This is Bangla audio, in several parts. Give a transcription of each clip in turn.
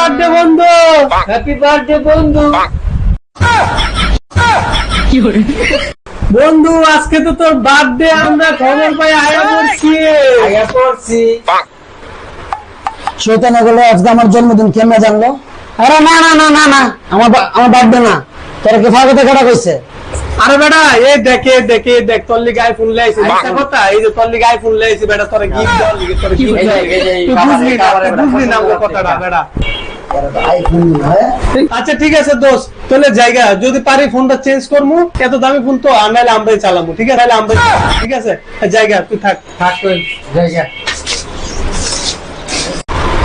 বার্থডে বন্ধু। হ্যাপি বার্থডে বন্ধু। বন্ধু আজকে তো তোর বার্থডে আমরা খবর পাই আয়া করছি আয়া শৈতান এগুলো আজকে আমার জন্মদিন কেমনে জানলো? আরে না না না না না আমার আমার বার্থডে না। তোরা কি ফাঁকাতে কাটা কইছে? আরে বেটা এই দেখে দেখে দেখ তোর লিগে আইফোন লাইছি মিথ্যা কথা এই যে তোর লিগে আইফোন লাইছি বেটা তোর গিফট লিগে তোর গিফট তুই বুঝলি না তুই বুঝলি না আমার কথাটা। বেটা। হ্যাঁ আচ্ছা ঠিক আছে দোস্ত। তাহলে জায়গা যদি পারি ফোনটা চেঞ্জ করব এত দামি ফোন তো আর আমরাই চালাবো ঠিক আছে? তাহলে আমরাই ঠিক আছে? জায়গা তুই থাক। থাক জায়গা।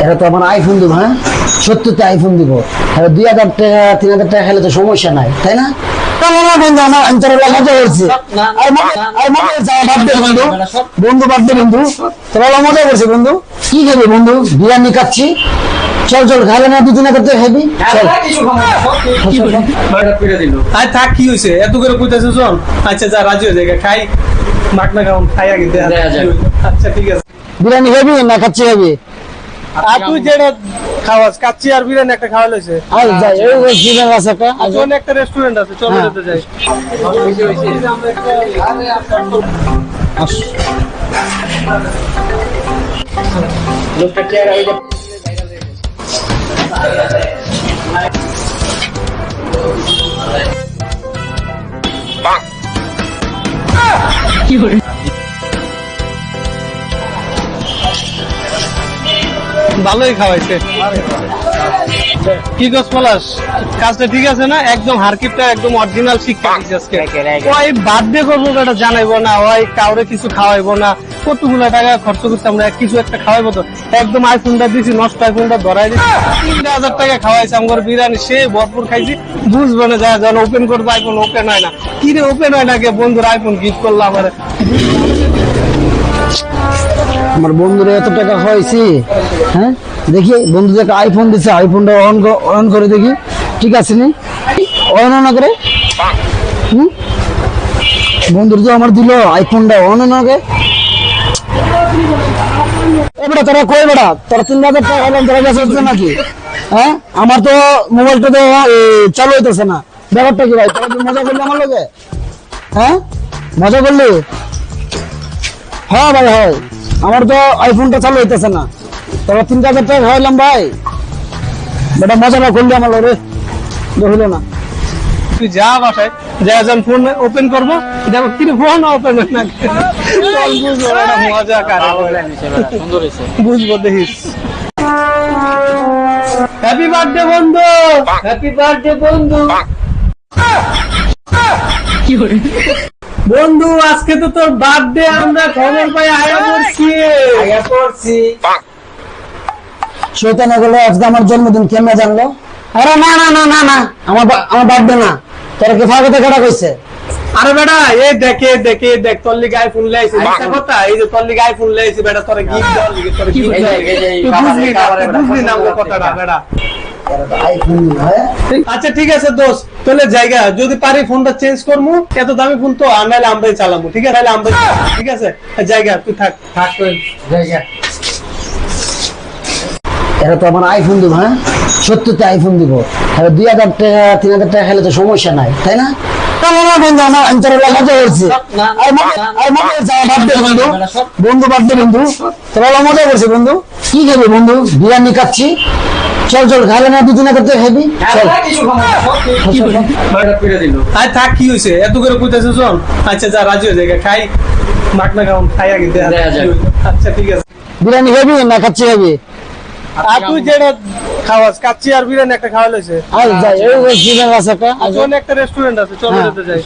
এটা তো আমার আইফোন দিব হ্যাঁ? সত্যতে আইফোন দিব। দুই হাজার টাকা তিন হাজার টাকা খেলে তো সমস্যা নাই তাই না, বন্ধু। বন্ধু তোরা মজা করছি বন্ধু। কি খাবি বন্ধু? বিরিয়ানি খাচ্ছি। চল চল খাইলে না দুদিনে করতে খাবি। চল। চল, চল, চল। আর থাক কি হয়েছে এত করে কইতেছে শোন আচ্ছা যা রাজি হয়ে যায় খাই। মাক না খাই আগে। আচ্ছা ঠিক আছে। বিরিয়ানি খাবি না খাচ্ছি খাবি? আর তুই যেটা খাওয়াস কাচ্চি আর বিরিয়ানি একটা খাওয়া লইছে। আর যাই এই ওই আছে একটা ওখানে একটা রেস্টুরেন্ট আছে চল হ্যাঁ। যাই। লোকটা চেয়ার ওই যে ভালোই খাওয়াইছে। কি গছ পলাশ? কাজটা ঠিক আছে না? একদম হারকিপটা একদম অরিজিনাল শিক্ষা দিচ্ছে আজকে। ওই বার্থডে করব এটা জানাইবো না ওই কাউরে কিছু খাওয়াইবো না। কতগুলো টাকা খরচ করছে আমরা কিছু একটা খাওয়াইবো তো। একদম আইফোনটা দিছি নষ্ট আইফোনটা ধরাই দিছি। তিন হাজার টাকা খাওয়াইছে আমার বিরিয়ানি সে ভরপুর খাইছি। বুঝব না যা যখন ওপেন করব আইফোন ওপেন হয় না। কি রে ওপেন হয় না কে বন্ধুর আইফোন গিফট করল আমার? আমার বন্ধুরা এত টাকা হয়েছি হ্যাঁ? দেখি বন্ধু একটা আইফোন দিচ্ছে আইফোনটা অন অন করে দেখি। ঠিক আছে নি? অন না করে? হুম? বন্ধুর তো আমার দিল আইফোনটা অন না করে? এবারে তোরা কই বেড়া তোরা তিন হাজার টাকা তোরা হচ্ছে নাকি? হ্যাঁ? আমার তো মোবাইলটা তো চালু হইতেছে না। ব্যাপারটা কি ভাই? তোরা মজা করলি আমার লোকে হ্যাঁ? মজা করলি? হ্যাঁ ভাই, হয়। আমার তো আইফোনটা চালু হইতেছে না। তোরা তিন হাজার টাকা খাওয়াইলাম ভাই বেটা মজাটা করলি আমার রে হইল না। তুই যা বাসায় যা যখন ফোন ওপেন করব দেখো কিন্তু ফোন ওপেন হয় না বুঝব মজা কারে। বলে। সুন্দর হয়েছে বুঝব দেখিস। হ্যাপি বার্থডে বন্ধু। হ্যাপি বার্থডে বন্ধু। বন্ধু আজকে তো তোর বার্থডে আমরা খবর পাই আয়া করছি আয়া পড়ছি। শৈতান এগুলো আজকে আমার জন্মদিন কেমনে জানলো? আরে না না না না না আমার আমার বার্থডে না। তোরা কি ফাঁকাতে কাটা কইছে? আরে বেটা এই দেখে দেখে দেখ তোর লিগে আইফোন লাইছি মিথ্যা কথা এই যে তোর লিগে আইফোন লাইছি বেটা তোর গিফট দেওয়ার লিগে তোর যে এই তুই বুঝলি না তুই বুঝলি না আমার কথাটা বেটা। হ্যাঁ? আচ্ছা ঠিক আছে দোস্ত তাহলে জায়গা যদি পারি ফোনটা চেঞ্জ করব এত দামি ফোন তো আর নাহলে আমরাই চালাবো ঠিক আছে? তাহলে আমরাই ঠিক আছে? জায়গা তুই থাক থাক তুই জায়গা। এটা তো আমার আইফোন দিব হ্যাঁ? সত্যতে আইফোন দিব। আর দুই হাজার টাকা তিন হাজার টাকা খেলে তো সমস্যা নাই তাই না? বন্ধু বন্ধু তোরা মজা করছি। বন্ধু। কি খাবি বন্ধু? বিরিয়ানি খাচ্ছি। চল চল না দুদিনে করতে খাবি। চল। চল, চল, চল। আর থাক কি হয়েছে এত করে কইতেছে শোন। আচ্ছা যা রাজি হয়ে যায় খাই। আগে। আচ্ছা ঠিক আছে। বিরিয়ানি খাবি না খাচ্ছি খাবি? আর তুই যেটা খাওয়াস কাচ্চি আর বিরিয়ানি একটা খাওয়া লইছে আর যাই এই ওই আছে একটা রেস্টুরেন্ট আছে চল হ্যাঁ। ওটাতে যাই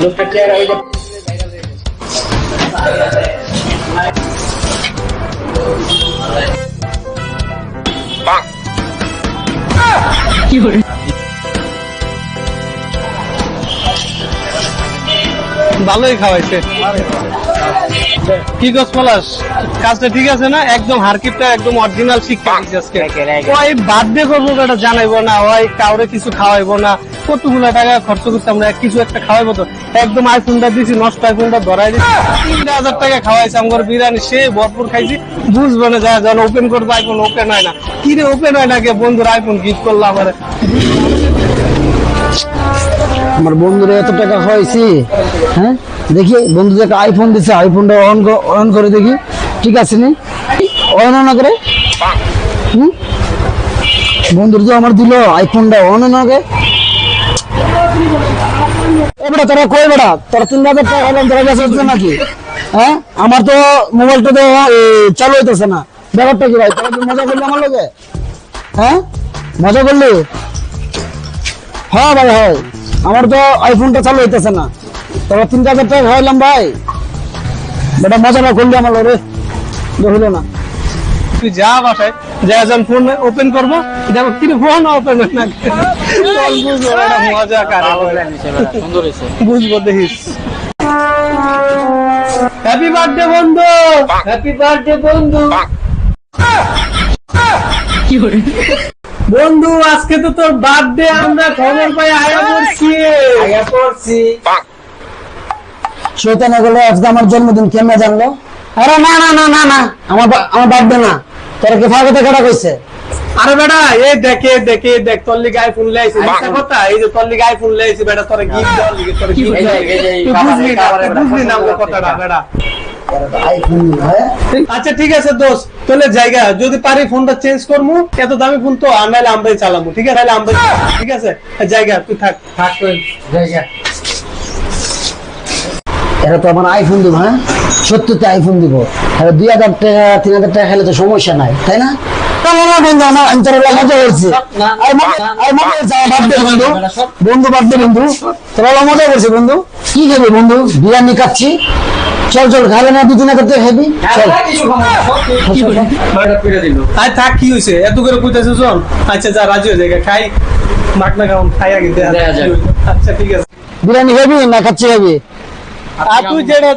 লোকটা চেয়ার ওই যে ভালোই খাওয়াইছে। কি গছ পলাশ? কাজটা ঠিক আছে না? একদম হারকিপটা একদম অরিজিনাল শিক্ষা দিচ্ছে আজকে। ওই বার্থডে করব এটা জানাইবো না ওই কাউরে কিছু খাওয়াইবো না। কতগুলো টাকা খরচ করছে আমরা কিছু একটা খাওয়াইবো তো। একদম আইফোনটা দিছি নষ্ট আইফোনটা ধরাই দিছি। তিন হাজার টাকা খাওয়াইছে আমার বিরিয়ানি সে ভরপুর খাইছি। বুঝবে না যা যখন ওপেন করব আইফোন ওপেন হয় না। কি রে ওপেন হয় না কে? বন্ধুর আইফোন গিফট করলাম আমার। আমার বন্ধুরা এত টাকা খাওয়াইছি। হ্যাঁ? দেখি বন্ধু একটা আইফোন দিছে আইফোনটা অন অন করে দেখি। ঠিক আছে নি? অন না করে? বন্ধুর তো আমার দিল আইফোনটা অন না করে? এবারে তোরা কই বেড়া তোরা তিন হাজার টাকা হলাম তোরা হচ্ছে নাকি? হ্যাঁ? আমার তো মোবাইলটা তো চালু হইতেছে না। ব্যাপারটা কি ভাই? তোরা মজা করলি আমার লোকে হ্যাঁ? মজা করলি? হ্যাঁ ভাই, হয়। আমার তো আইফোনটা চালু হইতেছে না। তবে তিন হাজার টাকা খাওয়াইলাম ভাই। বেটা মজাটা করলি আমার রে হইল না। তুই যা বাসায় যা যখন ফোন ওপেন করব দেখো কি ফোন ওপেন হয় না বুঝব মজা কারে। বুঝব দেখিস। হ্যাপি বার্থডে বন্ধু। হ্যাপি বার্থডে বন্ধু। বন্ধু আজকে তো তোর বার্থডে আমরা খবর পাই আয়া করছি আয়া পড়ছি। শৈতানে গেলে আজকে আমার জন্মদিন কেমনে জানলো? আরে না না না না না আমার আমার বার্থডে না। তোরা কি ফাঁকা টাকাটা কইছে? আরে বেটা এই দেখে দেখে দেখ তোর লিগে আইফোন লাইছি মিথ্যা কথা এই যে তোর লিগে আইফোন লাইছি বেটা তোর গিফট দেওয়ার লিগে তোর তুই বুঝলি না তুই বুঝলি না আমার কথাটা বেটা। হ্যাঁ আচ্ছা ঠিক আছে দোস্ত তাহলে জায়গা যদি পারি ফোনটা চেঞ্জ করব এত দামি ফোন তো নাহলে আমরাই চালাবো ঠিক আছে? তাহলে আমরাই ঠিক আছে? জায়গা তুই থাক থাক জায়গা। এটা তো আমার আইফোন দিব হ্যাঁ? সত্যতে আইফোন দিব। আর দুই হাজার টাকা তিন হাজার টাকা খেলে তো সমস্যা নাই তাই না? বন্ধু, বন্ধু। তোরা মজা করছি বন্ধু। কি খাবি বন্ধু? বিরিয়ানি খাচ্ছি। চল চল না দুদিন করতে খাবি? চল। হ্যাঁ, দিল। আর থাক কি হয়েছে এত করে কইতেছে শোন আচ্ছা যা রাজি হয়ে যায় খাই। আগে। আচ্ছা ঠিক আছে। বিরিয়ানি খাবি না খাচ্ছি খাবি? আর তুই যেটা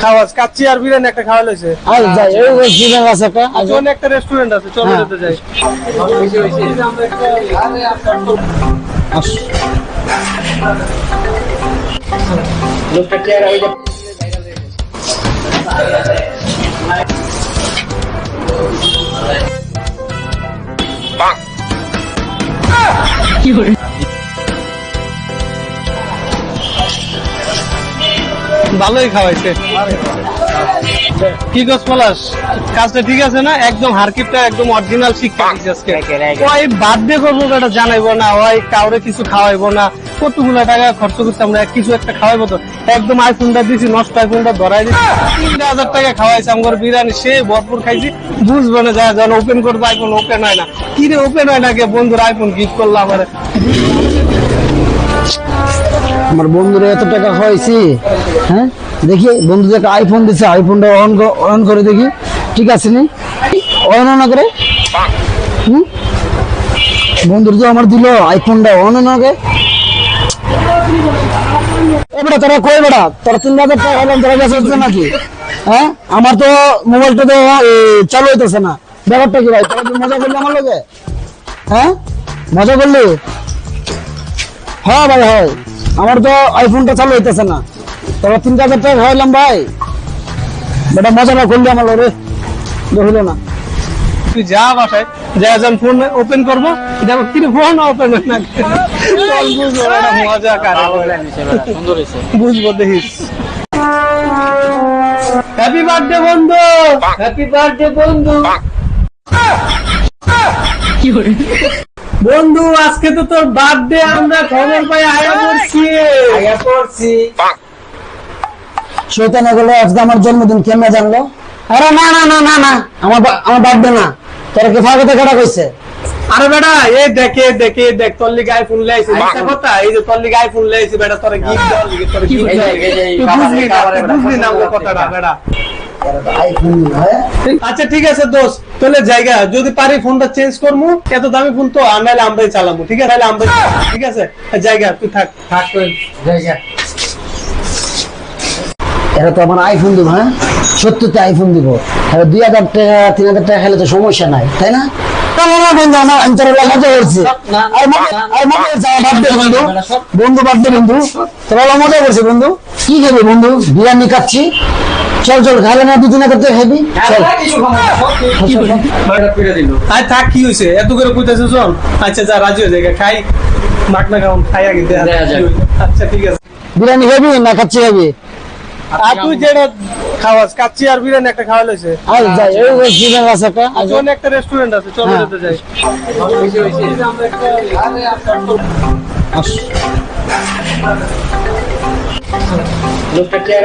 খাওয়াস কাচ্চি আর বিরিয়ানি একটা খাওয়া লইছে। আর যাই এই ওই আছে একটা রেস্টুরেন্ট আছে চল হ্যাঁ। যাই। লোকটা কি আর ওই যে ভালোই খাওয়াইছে। কি গছ পলাশ? কাজটা ঠিক আছে না? একদম হারকিপটা একদম অরিজিনাল শিক্ষা আজকে। ওই করব এটা জানাইবো না। ওই কাউরে কিছু খাওয়াইবো না। কতগুলো টাকা খরচ করতে আমরা? কিছু একটা খাওয়াইবো তো। একদম আইফোনটা দিছি নষ্ট আইফোনটা ধরাই দিছি। তিন হাজার টাকা খাওয়াইছে আমার বিরিয়ানি। সে ভরপুর খাইছি। বুঝবে না যা যখন ওপেন করব আইফোন ওপেন হয় না। কি রে ওপেন হয় না কে বন্ধুর আইফোন গিফট করলাম আমার? আমার বন্ধুরা এত টাকা খাওয়াইছি হ্যাঁ? দেখি বন্ধু একটা আইফোন দিছে আইফোনটা অন অন করে দেখি। ঠিক আছে নি? অন না করে? হুম? বন্ধুর তো আমার দিল আইফোনটা অন না করে? এবারে তোরা কই বেড়া তোরা তিন হাজার টাকা হলাম তোরা হচ্ছে নাকি? হ্যাঁ? আমার তো মোবাইলটা তো চালু হইতেছে না। ব্যাপারটা কি ভাই? তোরা কি মজা করলি আমার লোকে হ্যাঁ? মজা করলি? হ্যাঁ ভাই, হয়। আমার তো আইফোনটা চালু হইতেছে না। তবে তিন হাজার টাকা খাওয়াইলাম ভাই বেটা মজা না করলি আমার রে হইল না। তুই যা বাসায় যা যখন ফোন ওপেন করব দেখো কি ফোন ওপেন হয় না বুঝব এটা মজা কারে। সুন্দর হয়েছে বুঝব দেখিস। হ্যাপি বার্থডে বন্ধু। হ্যাপি বার্থডে বন্ধু। বন্ধু আজকে তো তোর বার্থডে আমরা খবর পাই আয়া করছি আয়া পড়ছি। শৈতানে গেলে আজকে আমার জন্মদিন কেমনে জানলো? আরে না না না না না আমার আমার বার্থডে না। তোরা কি ফাঁকা টাকাটা কইছে? আরে বেটা এই দেখে দেখে দেখ তোর লিগে আইফোন লাইছি মিথ্যা কথা এই যে তোর লিগে আইফোন লাইছি বেটা তোর গিফট দেওয়ার লিগে তোর তুই বুঝলি না তুই বুঝলি না করছে কথাটা বেটা। আচ্ছা ঠিক আছে দোস্ত। তাহলে জায়গা যদি পারি ফোনটা চেঞ্জ করব এত দামি ফোন তো আর আমরাই চালাবো ঠিক আছে? আমরাই ঠিক আছে? জায়গা তুই থাক থাক। জায়গা। এটা তো আমার আইফোন দিব হ্যাঁ? সত্যতে আইফোন দিব। আর দুই হাজার টাকা তিন হাজার টাকা খেলে তো সমস্যা নাই তাই না? বন্ধু আমার বার্থডে বন্ধু। তোরা মজা করছি বন্ধু। কি খাবি বন্ধু? বিরিয়ানি খাচ্ছি। চল চল খাইলে না দুদিনে করতে খাবি চল আর থাক কি হয়েছে? এত করে কইতেছে চল। আচ্ছা যা রাজি হয়ে যায় খাই। মাক না খাওন খাই আগে আচ্ছা ঠিক আছে। বিরিয়ানি খাবি না খাচ্ছি খাবি আর তুই যেটা খাওয়াস কাচ্চি আর বিরিয়ানি একটা খাওয়া লইছে। আর যাই এই চিকেন আছে একটা আচ্ছা। ওখানে একটা রেস্টুরেন্ট আছে চল হ্যাঁ। ওটাতে যাই। আস। লোকটা কি আর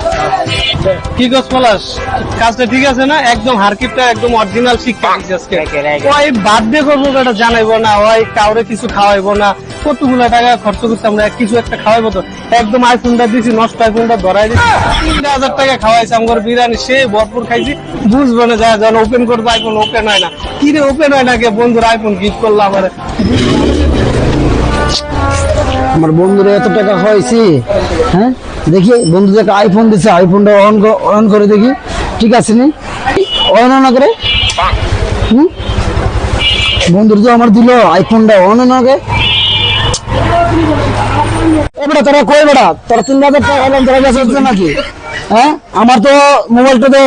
কি গছ পলাশ কাজটা ঠিক আছে না? একদম হারকিপটা একদম অরিজিনাল শিক্ষা দিচ্ছে আজকে। ওই বার্থডে করব এটা জানাইবো না ওই কাউরে কিছু খাওয়াইবো না। কতগুলো টাকা খরচ করতে আমরা কিছু একটা খাওয়াইবো তো। একদম আইফোনটা দিছি নষ্ট আইফোনটা ধরাই দিছি। তিন হাজার টাকা খাওয়াইছে আমার বিরিয়ানি সে ভরপুর খাইছি। বুঝব না যায় যখন ওপেন করব আইফোন ওপেন হয় না। কি রে ওপেন হয় না কে? বন্ধুর আইফোন গিফট করল আমার। আমার বন্ধুরা এত টাকা হয়েছি হ্যাঁ? দেখি বন্ধু যে আইফোন দিছে আইফোনটা অন অন করে দেখি। ঠিক আছে নি? অন না করে? হুম? বন্ধুর তো আমার দিল আইফোনটা অন না করে? এবারে তোরা কই বেড়া তোরা তিন হাজার টাকা তোরা হচ্ছে নাকি? হ্যাঁ? আমার তো মোবাইলটা তো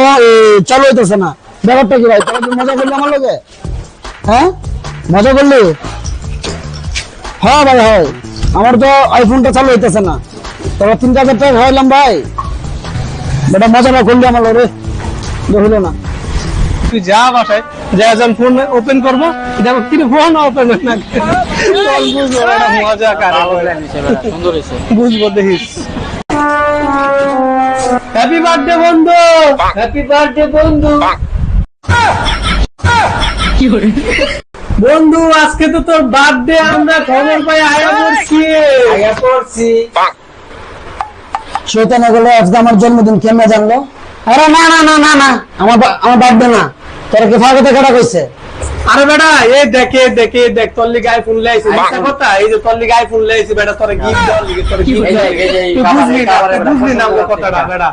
চালু হইতেছে না। ব্যাপারটা কি ভাই? তোরা কি মজা করলি আমার লোকে হ্যাঁ? মজা করলি? হ্যাঁ ভাই, হয়। আমার তো আইফোনটা চালু হইতেছে না। তোরা তিন হাজার টাকা খাওয়াইলাম ভাই। বেটা মজা না করলি আমার রে হইল না। তুই যা বাসায় যা যখন ফোন ওপেন করব। দেখো কি ফোন ওপেন হয় না বুঝব মজা কারে। বলে। সুন্দর হয়েছে বুঝব দেখিস। হ্যাপি বার্থডে বন্ধু। হ্যাপি বার্থডে বন্ধু। বন্ধু আজকে তো তোর বার্থডে আমরা খবর পাই আয়া করছি আগে পড়ছি। শৈতানে গেলে আজকে আমার জন্মদিন কেমনে জানলো? আরে না না না না না আমার আমার বার্থডে না। তোরা কি ফাঁকা টাকাটা কইছে? আরে বেটা এই দেখে দেখে দেখ তোর লিগে আইফোন লাইছি মিথ্যা কথা এই যে তোর লিগে আইফোন লাইছি বেটা তোরে গিফট দেওয়ার লিগে তোরে খাবার- বুঝলি? না বুঝলি না আমার কথাটা বেটা।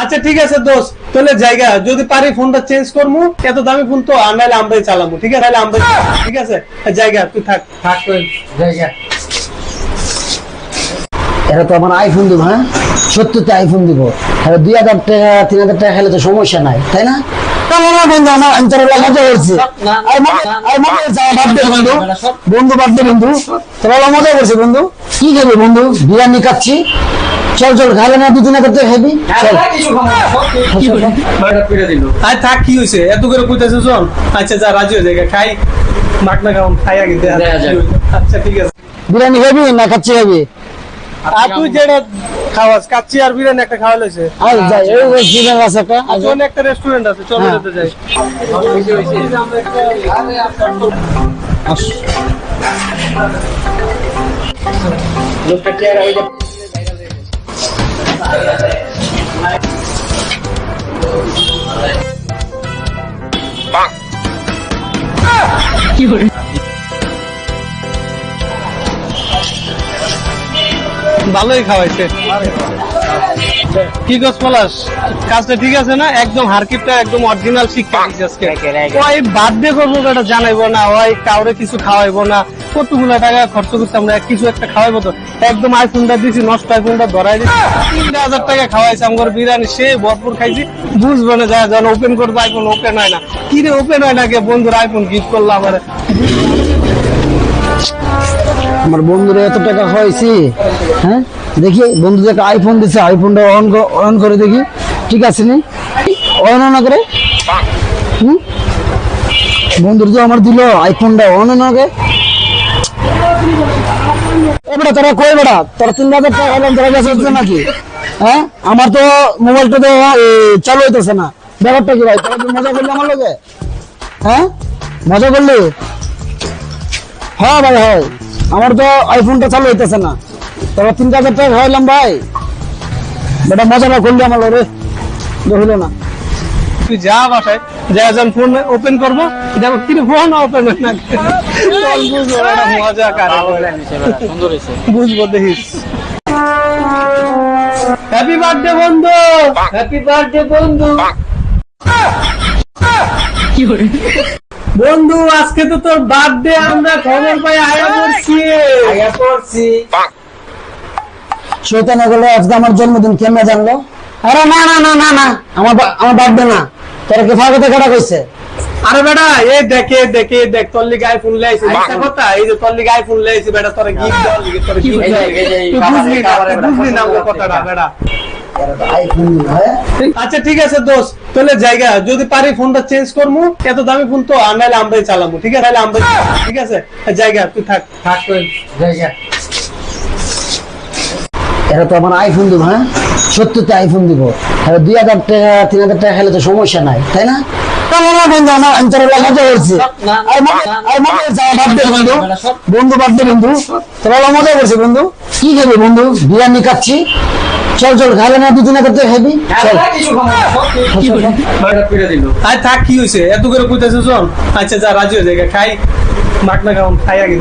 আচ্ছা ঠিক আছে দোস্ত তাহলে জায়গা যদি পারি ফোনটা চেঞ্জ করব এত দামি ফোন তো নাহলে আমরাই চালাবো ঠিক আছে? আমরাই ঠিক আছে? জায়গা তুই থাক থাক। জায়গা। এরা তো আমার আইফোন দিব হ্যাঁ? সত্যতে আইফোন দিব। আর দুই হাজার টাকা তিন হাজার টাকা খেলে তো সমস্যা নাই তাই না? বন্ধু আমার আমি তোর মজা করছি আর মজা আর মজা করছি আমার বার্থডে বন্ধু। বন্ধু বার্থডে বন্ধু। তোরা মজা করছি বন্ধু। কি খাবি বন্ধু? বিরিয়ানি খাচ্ছি। চল চল খাইলে না দুদিনে করতে খাবি। চল। কিছু খাব আর থাক কি হয়েছে এত করে কইতেছে চল। আচ্ছা যা রাজি হয়ে যায় খাই। আগে। আচ্ছা ঠিক আছে। বিরিয়ানি খাবি না খাচ্ছি খাবি? যেটা খাওয়াস কাচ্চি আর বিরিয়ানি একটা খাওয়া লইছে আর যাই এই ওই আছে একটা। একটা রেস্টুরেন্ট আছে চল হ্যাঁ। যাই লোকটা কি আর ওই যে ভালোই খাওয়াইছে। কি গছ পলাশ? কাজটা ঠিক আছে না? একদম হারকিপটা একদম অরিজিনাল শিক্ষা আজকে। ওই বার্থডে করব এটা জানাইবো না ওই কাউরে কিছু খাওয়াইবো না। কতগুলো টাকা খরচ করতে আমরা কিছু একটা খাওয়াইবো তো। একদম আইফোনটা দিছি নষ্ট আইফোনটা ধরাই দিছি। তিন হাজার টাকা খাওয়াইছে আমার বিরিয়ানি সে ভরপুর খাইছি। বুঝব না যায় যখন ওপেন করব আইফোন ওপেন হয় না। কিরে ওপেন হয় না কে বন্ধুর আইফোন গিফট করল আমার আমার বন্ধুরা এত টাকা হয়েছি হ্যাঁ? দেখি বন্ধু যে আইফোন দিছে আইফোনটা অন অন করে দেখি। ঠিক আছে নি? অন না করে? হুম? বন্ধুর যে আমার দিল আইফোনটা অন না করে? এবারে তোরা কই বেড়া তোরা তিন হাজার টাকা হলাম তোরা হচ্ছে নাকি? হ্যাঁ? আমার তো মোবাইলটা তো চালু হইতেছে না। ব্যাপারটা কি ভাই? তোরা মজা করলি আমার লোকে হ্যাঁ? মজা করলি? হ্যাঁ ভাই, হয়। আমার তো আইফোনটা চালু হইতেছে না। তোরা তিন হাজার টাকা খাওয়াইলাম ভাই বেটা মজা না করলি আমার রে হইল না। তুই যা বাসায় যা যখন ফোন ওপেন করব দেখো কি ফোন ওপেন হয় না বুঝব এটা মজা কারে। বলে। সুন্দর হয়েছে বুঝব দেখিস। হ্যাপি বার্থডে বন্ধু। হ্যাপি বার্থডে বন্ধু। বন্ধু আজকে তো তোর বার্থডে আমরা খবর পাই আয়া করছি আয়া পড়ছি। শৈতানে গেলে আজকে আমার জন্মদিন কেমনে জানলো? আরে না না না না না আমার আমার বার্থডে না। তোরা কে ফাঁকা কাটা কইছে? আরে বেটা এ দেখে দেখে দেখ তোর লিগে আইফোন লাইছি মিথ্যা কথা এই যে তোর লিগে আইফোন লাইছি বেটা তোর গিফট দেওয়ার লিগে তোর গিফট এই এই এই বুঝলি না বুঝলি না কথাটা বেটা। আচ্ছা ঠিক আছে দোষ তাহলে জায়গা যদি পারি ফোনটা চেঞ্জ করব এত দামি ফোন তো আর নাহলে আমরাই চালাবো ঠিক আছে? নাহলে আমরাই ঠিক আছে? জায়গা তুই থাক থাক। জায়গা। এরা তো আমার আইফোন দিব হ্যাঁ? সত্যতে আইফোন দিব। আর দুই হাজার টাকা তিন হাজার টাকা খেলে তো সমস্যা নাই তাই না? না, না, না, বন্ধু, আমার birthday বন্ধু। তোর মজা করছি বন্ধু। কি খাবি বন্ধু? বিরিয়ানি খাচ্ছি। চল চল খাইলে না দুদিন আগে তো খাবি। চল। কিছু খাব না, সব তুই- চল, আর থাক কি হয়েছে এত করে কইতেছে চল। আচ্ছা যা রাজি হয়ে যায় খাই। মাক না খাওয়ান খাই আগে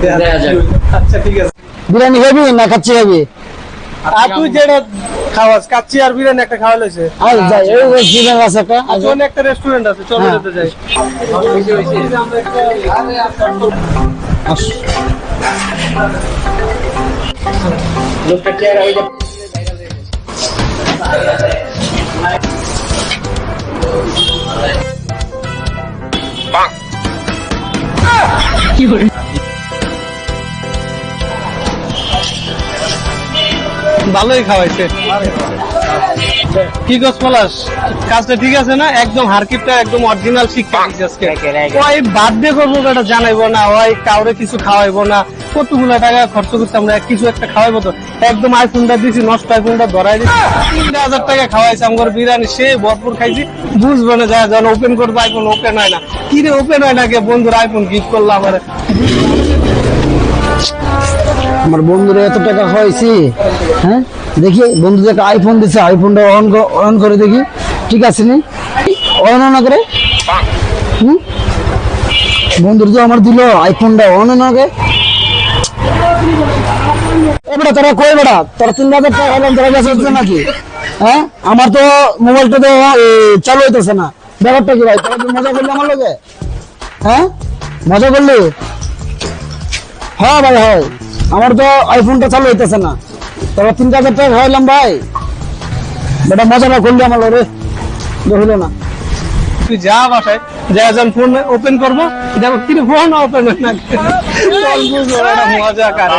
আচ্ছা ঠিক আছে। বিরিয়ানি খাবি না খাচ্ছি খাবি? আর তুই যেটা খাওয়াস কাচ্চি আর বিরিয়ানি একটা খাওয়া লইছে। আর যাই এই রেস্টুরেন্ট আছে একটা। আজ ওখানে একটা রেস্টুরেন্ট আছে চল হ্যাঁ। যেতে যাই। বেশি হয়েছে লোকটা কি ভালোই খাওয়াইছে। কি গছ পলাশ কাজটা ঠিক আছে না? একদম হারকিপটা একদম অরিজিনাল শিক্ষা দিচ্ছে আজকে। ওই বার্থডে করব এটা জানাইবো না ওই কাউরে কিছু খাওয়াইবো না। কতগুলো টাকা খরচ করতে আমরা কিছু একটা খাওয়াইবো তো। একদম আইফোনটা দিছি নষ্ট আইফোনটা ধরাই দিছি। তিন হাজার টাকা খাওয়াইছে আমার বিরিয়ানি সে ভরপুর খাইছি। বুঝব না যায় যখন ওপেন করব আইফোন ওপেন হয় না। কি রে ওপেন হয় না কে বন্ধুর আইফোন গিফট করল আমার। আমার বন্ধুরা এত টাকা খাওয়াইছি হ্যাঁ? দেখি বন্ধু একটা আইফোন দিছে আইফোনটা অন অন করে দেখি। ঠিক আছে নি? অন না করে? হুম? বন্ধুর তো আমার দিল আইফোনটা অন না করে? এবারে তোরা কই বেড়া তোরা তিন হাজার টাকা হলাম তোরা হচ্ছে নাকি? হ্যাঁ? আমার তো মোবাইলটা তো চালু হইতেছে না। ব্যাপারটা কি ভাই? তোরা মজা করলি আমার লোকে হ্যাঁ? মজা করলি? হ্যাঁ ভাই, হয়। আমার তো আইফোনটা চালু হইতেছে না। তবে তিন হাজার টাকা খাওয়াইলাম ভাই। বেটা মজা না করলি আমার রে হইল না। তুই যা বাসায় যা যখন ফোন ওপেন করব। দেখো কি ফোন ওপেন হয় না মজা কারে।